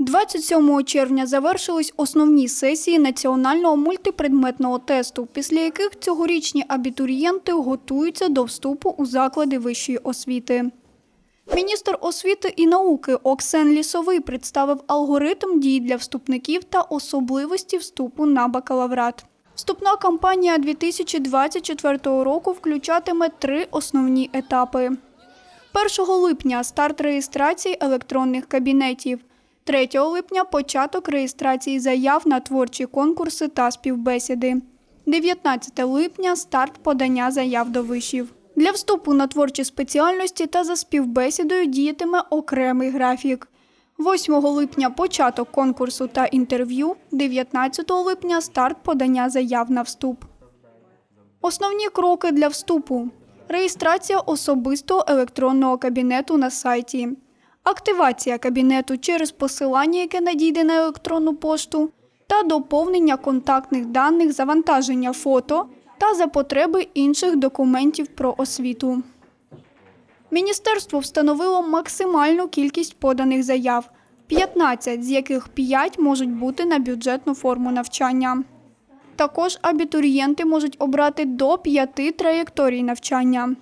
27 червня завершились основні сесії національного мультипредметного тесту, після яких цьогорічні абітурієнти готуються до вступу у заклади вищої освіти. Міністр освіти і науки Оксен Лісовий представив алгоритм дій для вступників та особливості вступу на бакалаврат. Вступна кампанія 2024 року включатиме три основні етапи. 1 липня старт реєстрації електронних кабінетів. 3 липня початок реєстрації заяв на творчі конкурси та співбесіди. 19 липня старт подання заяв до вишів. Для вступу на творчі спеціальності та за співбесідою діятиме окремий графік. 8 липня початок конкурсу та інтерв'ю, 19 липня старт подання заяв на вступ. Основні кроки для вступу: реєстрація особистого електронного кабінету на сайті, активація кабінету через посилання, яке надійде на електронну пошту, та доповнення контактних даних, завантаження фото та за потреби інших документів про освіту. Міністерство встановило максимальну кількість поданих заяв 15, з яких 5 можуть бути на бюджетну форму навчання. Також абітурієнти можуть обрати до 5 траєкторій навчання.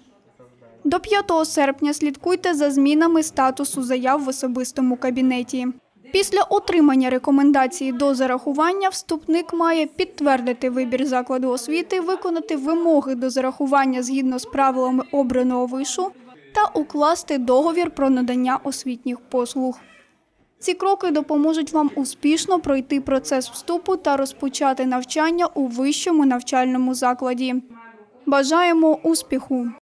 До 5 серпня слідкуйте за змінами статусу заяв в особистому кабінеті. Після отримання рекомендації до зарахування вступник має підтвердити вибір закладу освіти, виконати вимоги до зарахування згідно з правилами обраного вишу та укласти договір про надання освітніх послуг. Ці кроки допоможуть вам успішно пройти процес вступу та розпочати навчання у вищому навчальному закладі. Бажаємо успіху!